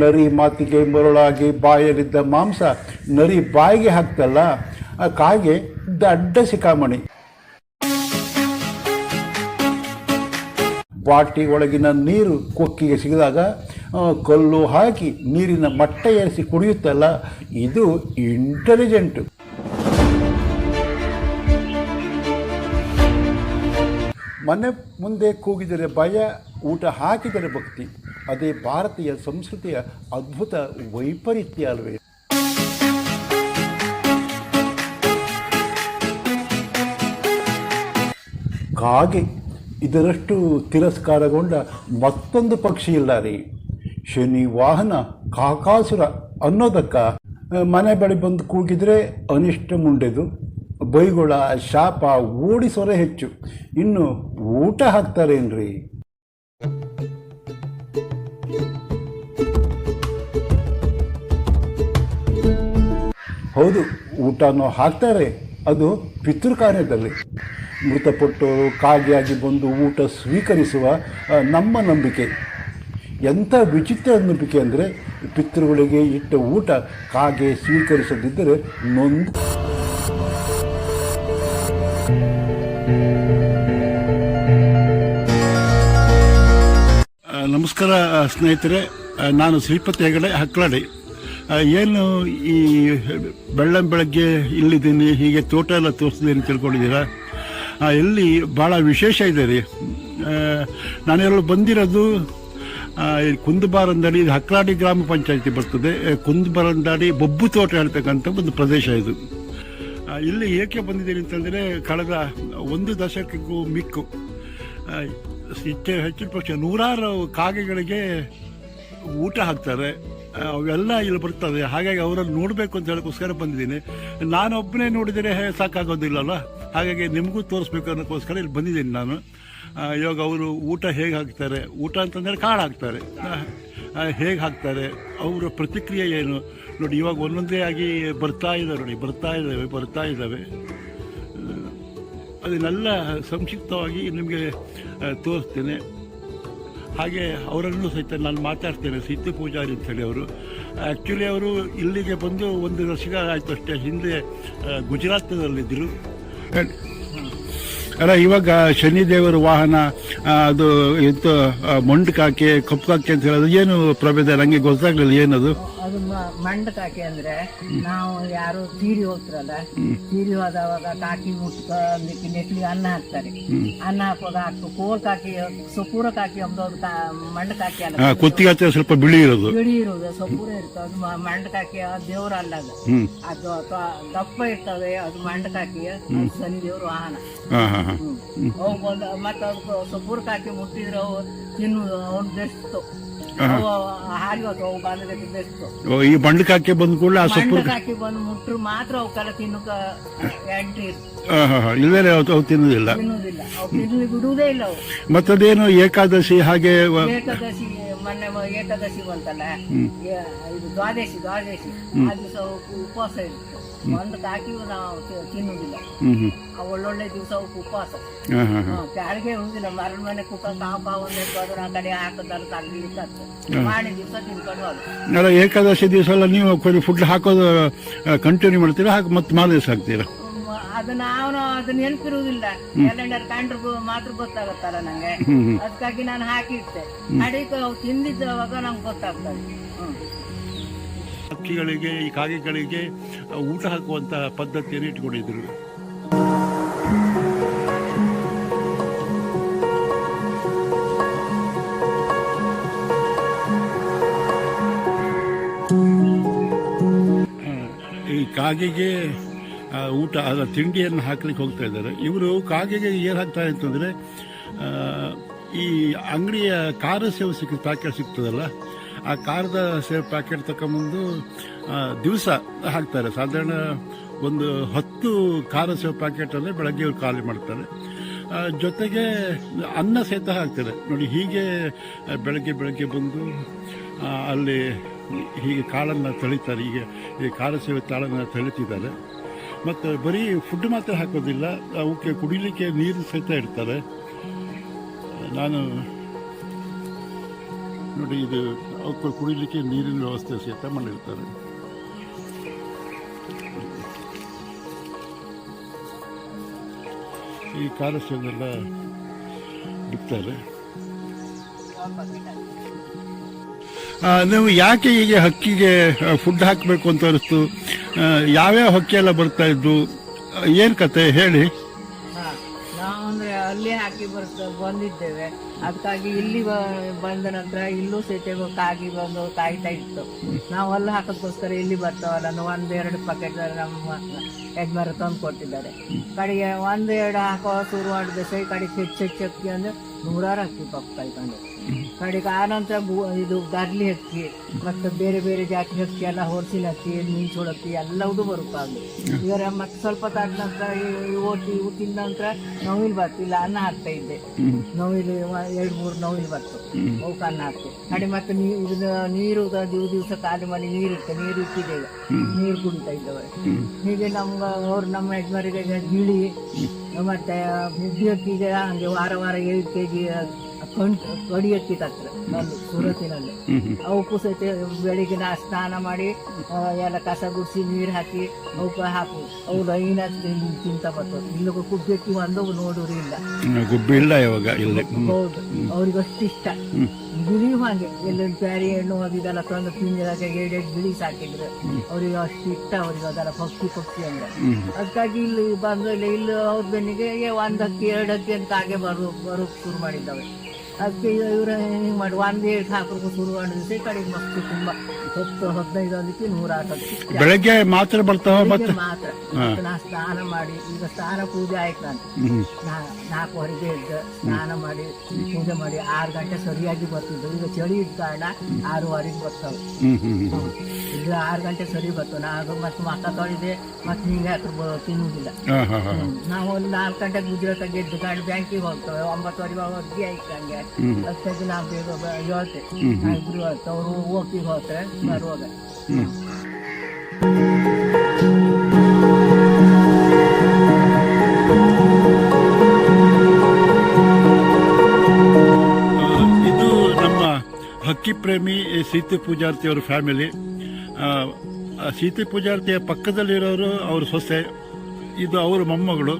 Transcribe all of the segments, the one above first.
ನರಿ ಮಾತಿಗೆ ಮರುಳಾಗಿ ಬಾಯಲ್ಲಿದ್ದ ಮಾಂಸ ನರಿ ಬಾಯಿಗೆ ಹಾಕ್ತಲ್ಲ? ಆ ಕಾಗೆ ದಡ್ಡ ಸಿಕಾಮಣಿ ಬಾಟಿ ಒಳಗಿನ ನೀರು ಕೊಕ್ಕಿಗೆ ಸಿಗಿದಾಗ ಕಲ್ಲು ಹಾಕಿ ನೀರಿನ ಮಟ್ಟ ಏರಿಸಿ ಕುಡಿಯುತ್ತಲ್ಲ? ಇದು ಇಂಟೆಲಿಜೆಂಟ್ ಮನೆ ಮುಂದೆ ಕೂಗಿದರೆ ಭಯ, ಊಟ ಹಾಕಿದರೆ ಭಕ್ತಿ. ಅದೇ ಭಾರತೀಯ ಸಂಸ್ಕೃತಿಯ ಅದ್ಭುತ ವೈಪರೀತ್ಯ ಅಲ್ವೇ? ಕಾಗೆ ಇದರಷ್ಟು ತಿರಸ್ಕಾರಗೊಂಡ ಮತ್ತೊಂದು ಪಕ್ಷಿ ಇಲ್ಲ ರೀ ಶನಿ, ವಾಹನ, ಕಾಕಾಸುರ ಅನ್ನೋದಕ್ಕ ಮನೆ ಬಳಿ ಬಂದು ಕೂಗಿದ್ರೆ ಅನಿಷ್ಟ ಮುಂಡೆದು, ಬೈಗುಳ, ಶಾಪ ಓಡಿಸೋರೆ ಹೆಚ್ಚು. ಇನ್ನು ಊಟ ಹಾಕ್ತಾರೇನ್ರಿ? ಹೌದು ಊಟನೂ ಹಾಕ್ತಾರೆ. ಅದು ಪಿತೃಕಾರ್ಯದಲ್ಲಿ ಮೃತಪಟ್ಟವರು ಕಾಗೆಯಾಗಿ ಬಂದು ಊಟ ಸ್ವೀಕರಿಸುವ ನಮ್ಮ ನಂಬಿಕೆ. ಎಂಥ ವಿಚಿತ್ರ ನಂಬಿಕೆ ಅಂದರೆ ಪಿತೃಗಳಿಗೆ ಇಟ್ಟ ಊಟ ಕಾಗೆ ಸ್ವೀಕರಿಸದಿದ್ದರೆ ನೊಂದು ನಮಸ್ಕಾರ ಸ್ನೇಹಿತರೆ. ನಾನು ಶ್ರೀಪತಿ ಹೆಗಡೆ ಆ, ಏನು ಈ ಬೆಳ್ಳಂ ಬೆಳಗ್ಗೆ ಇಲ್ಲಿದ್ದೀನಿ, ಹೀಗೆ ತೋಟ ಎಲ್ಲ ತೋರಿಸಿದ್ದೀನಿ ತಿಳ್ಕೊಂಡಿದ್ದೀರಾ? ಇಲ್ಲಿ ಭಾಳ ವಿಶೇಷ ಇದೆ ರೀ. ನಾನೆಲ್ಲ ಬಂದಿರೋದು ಕುಂದುಬಾರಂದಾಡಿ, ಇದು ಹಕ್ಲಾಡಿ ಗ್ರಾಮ ಪಂಚಾಯತಿ ಬರ್ತದೆ. ಕುಂದಬಾರಂದಡಿ ಬೊಬ್ಬು ತೋಟ ಹೇಳ್ತಕ್ಕಂಥ ಒಂದು ಪ್ರದೇಶ ಇದು. ಇಲ್ಲಿ ಏಕೆ ಬಂದಿದ್ದೀನಿ ಅಂತಂದರೆ, ಕಳೆದ ಒಂದು ದಶಕಕ್ಕೂ ಮಿಕ್ಕು ಹೆಚ್ಚು ಹೆಚ್ಚಿನ ಪಕ್ಷ ನೂರಾರು ಕಾಗೆಗಳಿಗೆ ಊಟ ಹಾಕ್ತಾರೆ. ಅವೆಲ್ಲ ಇಲ್ಲಿ ಬರ್ತದೆ. ಹಾಗಾಗಿ ಅವರನ್ನು ನೋಡಬೇಕು ಅಂತ ಹೇಳೋಕ್ಕೋಸ್ಕರ ಬಂದಿದ್ದೀನಿ. ನಾನೊಬ್ಬನೇ ನೋಡಿದರೆ ಸಾಕಾಗೋದಿಲ್ಲಲ್ಲ? ಹಾಗಾಗಿ ನಿಮಗೂ ತೋರಿಸ್ಬೇಕು ಅನ್ನೋಕ್ಕೋಸ್ಕರ ಇಲ್ಲಿ ಬಂದಿದ್ದೀನಿ ನಾನು. ಇವಾಗ ಅವರು ಊಟ ಹೇಗೆ ಹಾಕ್ತಾರೆ? ಊಟ ಅಂತಂದರೆ ಕಾಳು ಹಾಕ್ತಾರೆ. ಹೇಗೆ ಹಾಕ್ತಾರೆ? ಅವರ ಪ್ರತಿಕ್ರಿಯೆ ಏನು? ನೋಡಿ, ಇವಾಗ ಒಂದೊಂದೇ ಆಗಿ ಬರ್ತಾ ಇದ್ದಾವೆ ನೋಡಿ, ಬರ್ತಾ ಇದ್ದಾವೆ ಬರ್ತಾ ಇದ್ದಾವೆ ಅದನ್ನೆಲ್ಲ ಸಂಕ್ಷಿಪ್ತವಾಗಿ ನಿಮಗೆ ತೋರಿಸ್ತೇನೆ. ಹಾಗೆ ಅವರನ್ನು ಸಹಿತ ನಾನು ಮಾತಾಡ್ತೇನೆ ಸಿದ್ದು ಪೂಜಾರಿ ಅಂತೇಳಿ ಅವರು. ಆ್ಯಕ್ಚುಲಿ ಅವರು ಇಲ್ಲಿಗೆ ಬಂದು ಒಂದು ವರ್ಷ ಆಯಿತು ಅಷ್ಟೇ. ಹಿಂದೆ ಗುಜರಾತ್ನಲ್ಲಿದ್ದರು. ಅಲ್ಲ, ಇವಾಗ ಶನಿದೇವರ ವಾಹನ ಅದು ಇತ್ತು ಮೊಂಡ್ಕಾಕೆ ಮೊಂಡು ಕಾಕೆ, ಕಪ್ಪು ಕಾಕೆ ಅಂತ ಹೇಳೋದು ಏನು ಪ್ರಭೇದ? ನನಗೆ ಗೊತ್ತಾಗಲಿಲ್ಲ ಏನದು. ಅದು ಮಂಡ ಕಾಕಿ ಅಂದ್ರೆ ನಾವು ಯಾರು ತೀರಿ ಹೋಗ್ತಾರಲ್ಲ ತೀರಿ ಹೋದವಾಗ ಕಾಕಿ ಮುಟ್ಕೊಂದಿಕ್ಕೆ ನೆಟ್ಲಿ ಅನ್ನ ಹಾಕ್ತಾರೆ. ಅನ್ನ ಹಾಕುವಾಗ ಹಾಕ್ತು ಕೋಲ್ ಕಾಕಿ ಸೊಪ್ಪೂರ ಕಾಕಿ ಎಂಬುದು ಮಂಡ ಕಾಕಿ ಅಲ್ಲ. ಸ್ವಲ್ಪ ಬಿಳಿ ಇರೋದು. ಬಿಳಿ ಇರೋದು ಸೊಪ್ಪೂರ ಇರ್ತದೆ ಅದು ಮಂಡ ಕಾಕಿ ದೇವ್ರ ಅಲ್ಲ ಅದು. ಅದು ದಪ್ಪ ಇರ್ತದೆ ಅದು ಮಂಡ ಕಾಕಿ ಸಣ್ಣ ದೇವ್ರ ವಾಹನ. ಅವು ಮತ್ತೆ ಅದಕ್ಕೆ ಸೊಪೂರ ಕಾಕಿ ಮುಟ್ಟಿದ್ರೆ ತಿನ್ನುವುದು ಅವ್ನು ಬೆಸ್ತು. ಅವು ಈ ಬಂಡು ಕಾಕೆ ಬಂದ ಕೂಡಲೇ ಆ ಸೊಪ್ಪು ಹಾಕಿ ಬಂದು ಮುಟ್ರು ಮಾತ್ರ ಅವಕ್ಕೆಲ್ಲ ತಿನ್ನಕ ಎಂಟ್ರಿ ಇಲ್ಲದೇ ಅವು ತಿನ್ನುವುದಿಲ್ಲ ಅವು ತಿನ್ಲಿ ಬಿಡುವುದೇ ಇಲ್ಲ ಅವು. ಏಕಾದಶಿ ಹಾಗೆ ವ- ಏಕಾದಶಿ ಮೊನ್ನೆ ಏಕಾದಶಿ ಬಂತಲ್ಲ? ಇದು ದ್ವಾದಶಿ ದ್ವಾದಶಿ. ಆ ದಿವಸ ಉಪವಾಸ ಇರುತ್ತೆ ಒಂದು ಕಾಕಿಯು ನಾವು ತಿನ್ನುವುದಿಲ್ಲ ಆ ಒಳ್ಳೊಳ್ಳೆ ದಿವಸ ಉಪವಾಸ. ಹಾಂ ಹಾಂ ಹಾಂ. ಕೆಳಗೆ ಇರುವುದಿಲ್ಲ ಮರದ ಮನೆ ಕುಕ್ಕ ಕಾಪ ಒಂದು ಎತ್ಕೊಂಡು ಆ ಕಡೆ ಹಾಕಿದ್ರೆ ತಗ್ಲಿಕ್ಕೆ ಮಾಡಿ ದಿವಸ ತಿನ್ಕೊಂಡು ಹೋದ್ರು ಅಲ್ಲ ಏಕಾದಶಿ ದಿವಸ ಎಲ್ಲ ನೀವು ಫುಡ್ ಹಾಕೋದು ಕಂಟಿನ್ಯೂ ಮಾಡ್ತೀರಾ? ಹಾಕಿ ಮತ್ತೆ ಮಾರ ದಿವಸ ಹಾಕ್ತೀರಾ ಅದು ನಾವು ಅದು ನೆನಪಿರುವುದಿಲ್ಲ. ಕ್ಯಾಲೆಂಡರ್ ಕಂಡ್ರು ಮಾತ್ರ ಗೊತ್ತಾಗುತ್ತಲ್ಲ ನಂಗೆ. ಅದಕ್ಕಾಗಿ ನಾನು ಹಾಕಿಟ್ಟೆ. ಅಡಿಕೆ ಅವು ತಿಂದಿದ್ದವಾಗ ನಂಗೆ ಗೊತ್ತಾಗ್ತದೆ. ಹಕ್ಕಿಗಳಿಗೆ ಈ ಕಾಗೆಗಳಿಗೆ ಊಟ ಹಾಕುವಂತ ಪದ್ಧತಿಯನ್ನು ಇಟ್ಕೊಂಡಿದ್ರು. ಈ ಕಾಗೆಗೆ ಊಟ ಅದರ ತಿಂಡಿಯನ್ನು ಹಾಕ್ಲಿಕ್ಕೆ ಹೋಗ್ತಾ ಇದ್ದಾರೆ. ಇವರು ಕಾಗೆಗೆ ಏನು ಹಾಕ್ತಾ ಅಂತಂದ್ರೆ ಈ ಅಂಗಡಿಯ ಖಾರ ಸೇವೆ ಸಿಕ್ಕ ಪ್ಯಾಕೆಟ್ ಸಿಗ್ತದಲ್ಲ, ಆ ಖಾರದ ಸೇವೆ ಪ್ಯಾಕೆಟ್ ತಗೊಂಬಂದು ದಿವಸ ಹಾಕ್ತಾರೆ ಸಾಧಾರಣ ಒಂದು ಹತ್ತು ಖಾರ ಸೇವೆ ಪ್ಯಾಕೆಟಲ್ಲೇ ಬೆಳಗ್ಗೆ ಇವರು ಖಾಲಿ ಮಾಡ್ತಾರೆ. ಜೊತೆಗೆ ಅನ್ನ ಸಹಿತ ಹಾಕ್ತಾರೆ. ನೋಡಿ, ಹೀಗೆ ಬೆಳಗ್ಗೆ ಬೆಳಗ್ಗೆ ಬಂದು ಅಲ್ಲಿ ಹೀಗೆ ಕಾಳನ್ನು ತಳಿತಾರೆ. ಹೀಗೆ, ಈ ಖಾರ ಸೇವೆ ತಾಳನ್ನು ತಳಿತಿದ್ದಾರೆ. ಮತ್ತು ಬರೀ ಫುಡ್ ಮಾತ್ರ ಹಾಕೋದಿಲ್ಲ. ಅವಕ್ಕೆ ಕುಡಿಲಿಕ್ಕೆ ನೀರು ಸಹಿತ ಇಡ್ತಾರೆ. ನಾನು ನೋಡಿ ಇದು ಅವಕ್ಕೆ ಕುಡಿಲಿಕ್ಕೆ ನೀರಿನ ವ್ಯವಸ್ಥೆ ಸಹಿತ ಮಾಡಿರ್ತಾರೆ. ಈ ಕಾರಸ್ಯನೆಲ್ಲ ಬಿಡ್ತಾರೆ. ನೀವು ಯಾಕೆ ಹೀಗೆ ಹಕ್ಕಿಗೆ ಫುಡ್ ಹಾಕಬೇಕು ಅಂತ ಅನಿಸ್ತು? ಯಾವ್ಯಾವ ಹಕ್ಕಿ ಎಲ್ಲ ಬರ್ತಾ ಇದ್ದು, ಏನು ಕತೆ ಹೇಳಿ? ಅಂದ್ರೆ ಅಲ್ಲಿ ಹಾಕಿ ಬರ್ತ, ಬಂದಿದ್ದೇವೆ. ಅದಕ್ಕಾಗಿ ಇಲ್ಲಿ ಬಂದ ನಂತರ ಇಲ್ಲೂ ಸಹಿತ ಕಾಗಿ ಬಂದು ಕಾಯ್ತಾ ಇತ್ತು. ನಾವು ಅಲ್ಲಿ ಹಾಕೋದಕ್ಕೋಸ್ಕರ ಇಲ್ಲಿ ಬರ್ತಾವಲ್ಲ ಒಂದು ಒಂದೆರಡು ಪ್ಯಾಕೆಟ್ ನಮ್ಮ ಯಜಮಾನ ತಂದು ಕೊಟ್ಟಿದ್ದಾರೆ. ಕಡೆಗೆ ಒಂದೆರಡು ಹಾಕೋ ಶುರು ಮಾಡಿದ ಸೈ ಕಡೆಗೆ ಹೆಚ್ಚು ಹೆಚ್ಚು ಅಂದ್ರೆ ನೂರಾರು ಅಕ್ಕಿ ಪಾಪ ಕಾಯ್ಕೊಂಡು ಕಡೆಗೆ ಆ ನಂತರ ಗು- ಇದು ಗರ್ಲಿ ಹಕ್ಕಿ ಮತ್ತೆ ಬೇರೆ ಬೇರೆ ಜಾತಿ ಹಕ್ಕಿ ಎಲ್ಲ ಹೊರಸಿನ ಹಕ್ಕಿ ಮಿಂಚೋಳ ಹಕ್ಕಿ ಎಲ್ಲವೂ ಬರುತ್ತಾವೆ ಇವರ ಮತ್ತೆ ಸ್ವಲ್ಪ ತಾದ ನಂತರ ಓಟಿ ಇವು ತಿಂದ ನಂತರ ನೋವಿಲ್ ಬರ್ತು ಇಲ್ಲ ಅನ್ನ ಹಾಕ್ತಾ ಇದ್ದೆ. ನೋವಿಲ್ ಎರಡು ಮೂರು ನೋವಿಲ್ ಬರ್ತು. ಅವಕ್ಕೆ ಅನ್ನ ಹಾಕ್ತು. ಕಡೆ ಮತ್ತೆ ನೀರು ನೀರು ದಿವ ದಿವಸ ಖಾಲಿ ಮಾಡಿ ನೀರು ಇತ್ತು ನೀರು ಇಟ್ಟಿದ್ದೇವೆ. ನೀರು ಕುಡಿತಾ ಇದ್ದವೆ. ಹೀಗೆ ನಮ್ಗೆ ಅವ್ರು ನಮ್ಮ ಯಜಮಾರಿಗೆ ಗಿಳಿ ಮತ್ತೆ ಮುದ್ದೆ ಅಕ್ಕಿಗೆ ಹಂಗೆ ವಾರ ವಾರ ಏಳು ಕೆ ಜಿ ಕಡಿ ಅಕ್ಕಿ ತರ್ತಾರೆ ಬಂದು ಸೂರತ್ತಿನಲ್ಲಿ. ಅವಕ್ಕೂ ಸಹಿತ ಬೆಳಿಗ್ಗೆ ನಾ ಸ್ನಾನ ಮಾಡಿ ಎಲ್ಲ ಕಸ ಗುಡಿಸಿ ನೀರು ಹಾಕಿ ಅವಕ್ಕೆ ಹಾಕು. ಅವು ಲೈನ್ ತಿಂತ ಬರ್ತದೆ. ಇಲ್ಲಿಗೂ ಅಕ್ಕಿ ಒಂದು ನೋಡೋರು ಇಲ್ಲ. ಗುಬ್ಬಿ ಇಲ್ಲ ಇವಾಗ ಇಲ್ಲ. ಹೌದು. ಅವ್ರಿಗೆ ಅಷ್ಟು ಇಷ್ಟ. ಗಿಳಿ ಹಾಗೆ. ಎಲ್ಲ ಪ್ಯಾರಿ ಹಣ್ಣು ಅದು ಇದೆಲ್ಲ ತಂದು ತಿಂದಿದಾಗ ಎರಡೆರಡು ಬಿಳಿ ಸಾಕಿದ್ರು. ಅವ್ರಿಗೆ ಅಷ್ಟು ಇಷ್ಟ ಅವ್ರಿಗೆ ಅದೆಲ್ಲ ಪಕ್ಷಿ ಪಕ್ಷಿ ಅಂದ್ರೆ. ಅದಕ್ಕಾಗಿ ಇಲ್ಲಿ ಬಂದು ಇಲ್ಲಿ ಇಲ್ಲಿ ಅವ್ರ ಬೆನ್ನಿಗೆ ಒಂದ್ ಅಕ್ಕಿ ಎರಡು ಅಕ್ಕಿ ಅಂತ ಹಾಗೆ ಬರೋ ಬರೋಕ್ ಶುರು ಮಾಡಿದ್ದಾವೆ. ಅದಕ್ಕೆ ಇವ್ರ ಹಿಂಗೆ ಮಾಡಿ ಒಂದು ಎರಡು ಹಾಕೋಕೆ ಶುರು ಮಾಡಿದ್ರೆ. ಕಡೆಗೆ ಮಕ್ಕಳು ತುಂಬಾ. ಹತ್ತು ಹದಿನೈದು ಅದಕ್ಕೆ ನೂರ ಹಾಕಿ ಬೆಳಗ್ಗೆ ಮಾತ್ರ ಬರ್ತಾವ ಮತ್ತೆ? ಮಾತ್ರ. ನಾ ಸ್ನಾನ ಮಾಡಿ ಈಗ ಸ್ನಾನ ಪೂಜೆ ಆಯ್ತು ನಾನು. ನಾಲ್ಕುವರೆಗೆ ಎದ್ದು ಸ್ನಾನ ಮಾಡಿ ಪೂಜೆ ಮಾಡಿ ಆರು ಗಂಟೆ ಸರಿಯಾಗಿ ಬರ್ತಿದ್ದು. ಈಗ ಚಳಿ ಇದ್ದ ಕಾರಣ ಆರೂವರೆಗೆ ಬರ್ತಾವೆ. ಈಗ ಆರು ಗಂಟೆ ಸರಿ ಬರ್ತವೆ. ನಾವು ಮತ್ತೆ ಮಕ್ಕ ತೊಳಿದೆ ಮತ್ತೆ ಹಿಂಗೆ ತಿನ್ನುವುದಿಲ್ಲ. ನಾವು ಒಂದು ನಾಲ್ಕು ಗಂಟೆಗೆ ಗುಜರಾತ್ ಗೆದ್ದು ಗಾಡಿ ಬ್ಯಾಂಕಿಗೆ ಹೋಗ್ತೇವೆ. ಒಂಬತ್ತುವರೆಗೆ ಅಜ್ಜಿ ಆಯ್ತು ಹಂಗೆ. ಅದಕ್ಕಾಗಿ ನಾವು ಬೇಗ ಹೇಳ್ತೇವೆ ನಾ ಇಬ್ರು ಹೇಳ್ತೇವೆ ಅವರು ಹೋಗ್ತೀವಿ ಹೋಗ್ತಾರೆ ಬರುವಾಗ ಹ್ಮ್. ಇದು ನಮ್ಮ ಹಕ್ಕಿ ಪ್ರೇಮಿ ಸೀತೆ ಪೂಜಾರ್ತಿ ಅವರ ಫ್ಯಾಮಿಲಿ ಸೀತೆ ಪೂಜಾರ್ತಿಯ ಪಕ್ಕದಲ್ಲಿರೋರು ಅವ್ರ ಸೊಸೆ ಇದು ಅವ್ರ ಮೊಮ್ಮಗಳು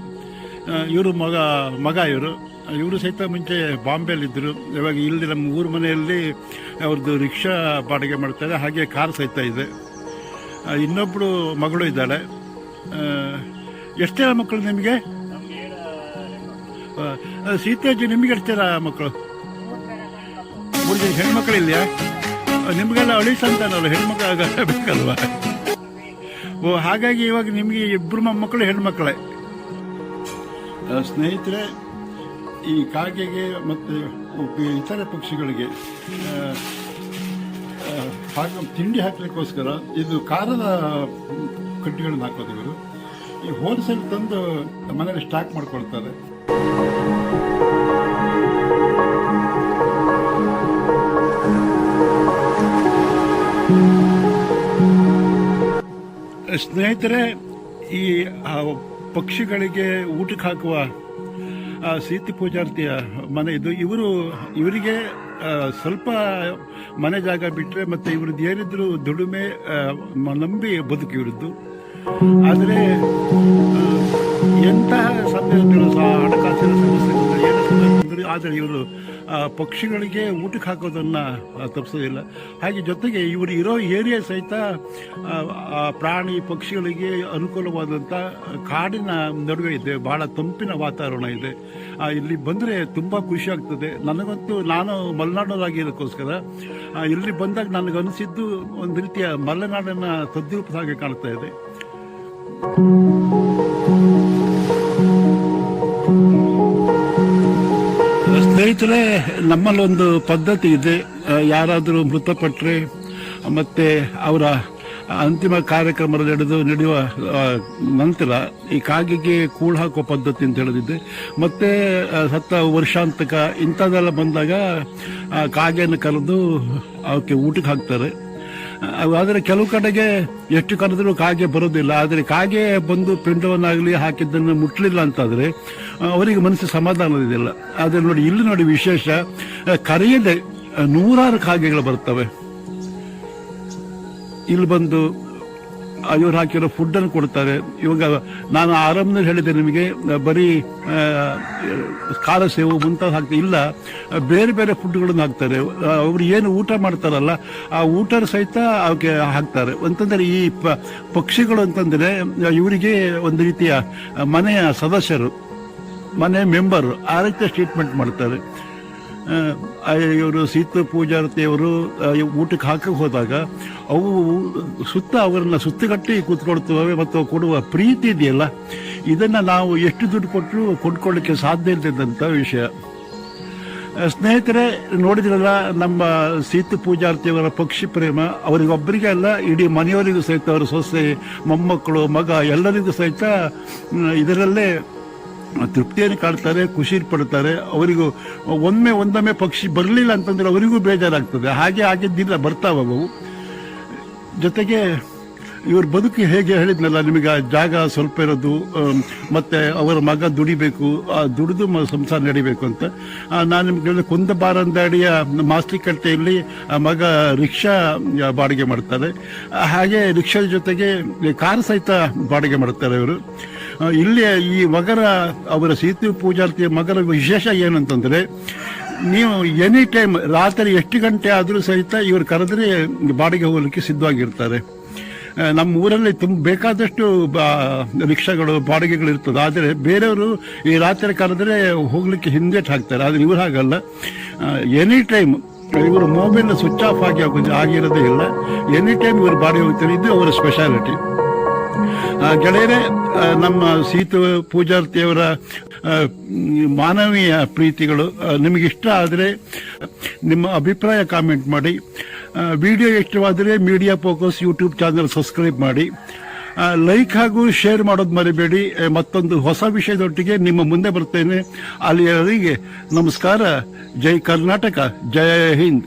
ಇವರು ಮಗ ಮಗ ಇವರು. ಇವರು ಸಹಿತ ಮುಂಚೆ ಬಾಂಬೆಯಲ್ಲಿದ್ದರು ಇವಾಗ ಇಲ್ಲಿ ನಮ್ಮ ಊರ ಮನೆಯಲ್ಲಿ ಅವ್ರದ್ದು ರಿಕ್ಷಾ ಬಾಡಿಗೆ ಮಾಡ್ತಾರೆ, ಹಾಗೆ ಕಾರ್ ಸಹಿತ ಇದೆ. ಇನ್ನೊಬ್ಬಳು ಮಗಳು ಇದ್ದಾಳೆ. ಎಷ್ಟೇ ಮಕ್ಕಳು ನಿಮಗೆ? ಸೀತಾಜಿ, ನಿಮಗೆ ಎಷ್ಟೇ ಮಕ್ಕಳು ಮೂರು ಜನ ಹೆಣ್ಮಕ್ಳು ಇಲ್ಲಯಾ ನಿಮಗೆಲ್ಲ ನಿಮ್ಗೆಲ್ಲ ಅಳಿ ಸಂತಾನಲ್ಲ ಹೆಣ್ಮಕ್ಳು ಬೇಕಲ್ವಾ? ಓ, ಹಾಗಾಗಿ ಇವಾಗ ನಿಮಗೆ ಇಬ್ಬರು ಮೊಮ್ಮಕ್ಕಳು ಹೆಣ್ಮಕ್ಳೇ. ಸ್ನೇಹಿತರೆ ಈ ಕಾಗೆಗೆ ಮತ್ತು ಇತರೆ ಪಕ್ಷಿಗಳಿಗೆ ಹಾಗೆ ತಿಂಡಿ ಹಾಕಲಿಕ್ಕೋಸ್ಕರ ಇದು ಖಾರದ ಕಡ್ಡಿಗಳನ್ನು ಹಾಕೋದು ಇವರು. ಈ ಹೋಲ್ಸೇಲ್ ತಂದು ಮನೇಲಿ ಸ್ಟಾಕ್ ಮಾಡ್ಕೊಳ್ತಾರೆ. ಸ್ನೇಹಿತರೆ, ಈ ಪಕ್ಷಿಗಳಿಗೆ ಊಟಕ್ಕೆ ಹಾಕುವ ಸೀತಿ ಪೂಜಾರ್ತಿಯ ಮನೆ ಇದು. ಇವರು, ಇವರಿಗೆ ಸ್ವಲ್ಪ ಮನೆ ಜಾಗ ಬಿಟ್ಟರೆ ಮತ್ತೆ ಇವ್ರದ್ದು ಏನಿದ್ರು ದುಡಿಮೆ ನಂಬಿ ಬದುಕು ಇವ್ರದ್ದು. ಆದರೆ ಎಂತಹ ಸಮಯದಲ್ಲೂ ಸಹ ಆದರೆ ಇವರು ಪಕ್ಷಿಗಳಿಗೆ ಊಟಕ್ಕೆ ಹಾಕೋದನ್ನು ತಪ್ಪಿಸೋದಿಲ್ಲ ಹಾಗೆ ಜೊತೆಗೆ ಇವರು ಇರೋ ಏರಿಯಾ ಸಹಿತ ಪ್ರಾಣಿ ಪಕ್ಷಿಗಳಿಗೆ ಅನುಕೂಲವಾದಂಥ ಕಾಡಿನ ನಡುವೆ ಇದೆ. ಭಾಳ ತಂಪಿನ ವಾತಾವರಣ ಇದೆ. ಇಲ್ಲಿ ಬಂದರೆ ತುಂಬ ಖುಷಿ ಆಗ್ತದೆ. ನನಗಂತೂ ನಾನು ಮಲೆನಾಡೋರಾಗಿರೋಕ್ಕೋಸ್ಕರ ಆ, ಇಲ್ಲಿ ಬಂದಾಗ ನನಗೆ ಅನಿಸಿದ್ದು ಒಂದು ರೀತಿಯ ಮಲೆನಾಡನ್ನು ಸದ್ರೂಪದಾಗೆ ಕಾಣ್ತಾ ಇದೆ. ಸ್ನೇಹಿತರೆ, ನಮ್ಮಲ್ಲೊಂದು ಪದ್ಧತಿ ಇದೆ. ಯಾರಾದರೂ ಮೃತಪಟ್ಟರೆ ಮತ್ತು ಅವರ ಅಂತಿಮ ಕಾರ್ಯಕ್ರಮ ನಡೆದು ನಡೆಯುವ ನಂತರ ಈ ಕಾಗೆಗೆ ಕೂಳು ಹಾಕುವ ಪದ್ಧತಿ ಅಂತ ಹೇಳಿದಿದ್ದೆ. ಮತ್ತೆ ಸತ್ತ ವರ್ಷಾಂತಕ ಇಂಥದ್ದೆಲ್ಲ ಬಂದಾಗ ಕಾಗೆಯನ್ನು ಕರೆದು ಅವಕ್ಕೆ ಊಟಕ್ಕೆ ಹಾಕ್ತಾರೆ. ಆದರೆ ಕೆಲವು ಕಡೆಗೆ ಎಷ್ಟು ಕರೆದರೂ ಕಾಗೆ ಬರೋದಿಲ್ಲ. ಆದರೆ ಕಾಗೆ ಬಂದು ಪಿಂಡವನ್ನಾಗಲಿ ಹಾಕಿದ್ದನ್ನು ಮುಟ್ಟಲಿಲ್ಲ ಅಂತಾದರೆ ಅವರಿಗೆ ಮನಸ್ಸು ಸಮಾಧಾನ ಇದಿಲ್ಲ ಆದರೆ ನೋಡಿ, ಇಲ್ಲಿ ನೋಡಿ ವಿಶೇಷ ಕರೆಯದೆ ನೂರಾರು ಕಾಗೆಗಳು ಬರ್ತವೆ ಇಲ್ಲಿ ಬಂದು ಇವ್ರು ಹಾಕಿರೋ ಫುಡ್ಡನ್ನು ಕೊಡ್ತಾರೆ. ಇವಾಗ ನಾನು ಆರಂಭದಲ್ಲಿ ಹೇಳಿದೆ ನಿಮಗೆ ಬರೀ ಕಾಲ ಸೇವು ಮುಂತಾದ ಹಾಕ್ತಾರೆ ಇಲ್ಲ, ಬೇರೆ ಬೇರೆ ಫುಡ್ಗಳನ್ನು ಹಾಕ್ತಾರೆ. ಅವರು ಏನು ಊಟ ಮಾಡ್ತಾರಲ್ಲ, ಆ ಊಟ ಸಹಿತ ಅವಕ್ಕೆ ಹಾಕ್ತಾರೆ. ಅಂತಂದ್ರೆ ಈ ಪಕ್ಷಿಗಳು ಅಂತಂದ್ರೆ, ಇವರಿಗೆ ಒಂದು ರೀತಿಯ ಮನೆಯ ಸದಸ್ಯರು, ಮನೆ ಮೆಂಬರು ಆ ರೀತಿಯ ಟ್ರೀಟ್ಮೆಂಟ್ ಮಾಡ್ತಾರೆ. ಇವರು ಸೀತ ಪೂಜಾರತಿಯವರು ಊಟಕ್ಕೆ ಹಾಕಕ್ಕೆ ಹೋದಾಗ ಅವು ಸುತ್ತ ಅವರನ್ನ ಸುತ್ತಗಟ್ಟಿ ಕೂತ್ಕೊಳ್ತವೆ ಮತ್ತು ಕೊಡುವ ಪ್ರೀತಿ ಇದೆಯಲ್ಲ? ಇದನ್ನ ನಾವು ಎಷ್ಟು ದುಡ್ಡು ಕೊಟ್ಟರು ಕೊಂಡ್ಕೊಳ್ಳಿಕ್ಕೆ ಸಾಧ್ಯ ಇಲ್ಲದಂಥ ವಿಷಯ. ಸ್ನೇಹಿತರೆ, ನೋಡಿದ್ರಲ್ಲ, ನಮ್ಮ ಸೀತು ಪೂಜಾರ್ತಿಯವರ ಪಕ್ಷಿ ಪ್ರೇಮ, ಅವರಿಗೊಬ್ಬರಿಗೆ ಅಲ್ಲ, ಇಡೀ ಮನೆಯವರಿಗೂ ಸಹಿತ, ಅವರ ಸೊಸೆ, ಮೊಮ್ಮಕ್ಕಳು, ಮಗ, ಎಲ್ಲರಿಗೂ ಸಹಿತ ಇದರಲ್ಲೇ ತೃಪ್ತಿಯನ್ನು ಕಾಡ್ತಾರೆ ಖುಷಿ ಪಡ್ತಾರೆ. ಅವರಿಗೂ ಒಮ್ಮೆ ಒಂದೊಮ್ಮೆ ಪಕ್ಷಿ ಬರಲಿಲ್ಲ ಅಂತಂದ್ರೆ ಅವರಿಗೂ ಬೇಜಾರಾಗ್ತದೆ. ಹಾಗೆ ಹಾಗೆ ದಿನ ಬರ್ತಾವ ಅವು. ಜೊತೆಗೆ ಇವ್ರ ಬದುಕು ಹೇಗೆ ಹೇಳಿದ್ನಲ್ಲ ನಿಮಗೆ ಜಾಗ ಸ್ವಲ್ಪ ಇರೋದು ಮತ್ತೆ ಅವರ ಮಗ ದುಡಿಬೇಕು, ಆ ದುಡಿದು ಸಂಸಾರ ನಡಿಬೇಕು ಅಂತ. ನಾನು ನಿಮ್ಗೆ ಹೇಳಿದ ಕುಂದಬಾರಂದಾಡಿಯ ಮಾಸ್ತಿಕಟ್ಟೆಯಲ್ಲಿ ಆ ಮಗ ರಿಕ್ಷಾ ಬಾಡಿಗೆ ಮಾಡ್ತಾರೆ. ಹಾಗೆ ರಿಕ್ಷಾದ ಜೊತೆಗೆ ಕಾರ್ ಸಹಿತ ಬಾಡಿಗೆ ಮಾಡ್ತಾರೆ ಇವರು. ಇಲ್ಲಿ ಈ ಮಗರ, ಅವರ ಸೀತು ಪೂಜಾರ್ತಿಯ ಮಗರ ವಿಶೇಷ ಏನಂತಂದರೆ, ನೀವು ಎನಿ ಟೈಮ್ ರಾತ್ರಿ ಎಷ್ಟು ಗಂಟೆ ಆದರೂ ಸಹಿತ ಇವರು ಕರೆದ್ರೆ ಬಾಡಿಗೆ ಹೋಗಲಿಕ್ಕೆ ಸಿದ್ಧವಾಗಿರ್ತಾರೆ. ನಮ್ಮ ಊರಲ್ಲಿ ತುಂಬ ಬೇಕಾದಷ್ಟು ರಿಕ್ಷಾಗಳು, ಬಾಡಿಗೆಗಳು ಇರ್ತದೆ. ಆದರೆ ಬೇರೆಯವರು ಈ ರಾತ್ರಿ ಕರೆದ್ರೆ ಹೋಗ್ಲಿಕ್ಕೆ ಹಿಂದೇಟ್ ಹಾಕ್ತಾರೆ. ಆದರೆ ಇವ್ರು ಹಾಗಲ್ಲ. ಎನಿ ಟೈಮ್ ಇವರು ಮೊಬೈಲ್ ಸ್ವಿಚ್ ಆಫ್ ಆಗಿ ಆಗಿರೋದೇ ಇಲ್ಲ. ಎನಿ ಟೈಮ್ ಇವರು ಬಾಡಿಗೆ ಹೋಗ್ತಾರೆ. ಇದು ಅವರ ಸ್ಪೆಷಾಲಿಟಿ ಗೆಳೆಯರೇ ನಮ್ಮ ಸೀತು ಪೂಜಾರ್ತಿಯವರ ಮಾನವೀಯ ಪ್ರೀತಿಗಳು ನಿಮಗಿಷ್ಟ ಆದರೆ ನಿಮ್ಮ ಅಭಿಪ್ರಾಯ ಕಾಮೆಂಟ್ ಮಾಡಿ. ವಿಡಿಯೋ ಇಷ್ಟವಾದರೆ media focus, YouTube channel subscribe ಮಾಡಿ. ಲೈಕ್ ಹಾಗೂ ಶೇರ್ ಮಾಡೋದು ಮರಿಬೇಡಿ. ಮತ್ತೊಂದು ಹೊಸ ವಿಷಯದೊಟ್ಟಿಗೆ ನಿಮ್ಮ ಮುಂದೆ ಬರ್ತೇನೆ. ಅಲ್ಲಿಯವರಿಗೆ ನಮಸ್ಕಾರ. ಜೈ ಕರ್ನಾಟಕ. ಜಯ ಹಿಂದ್.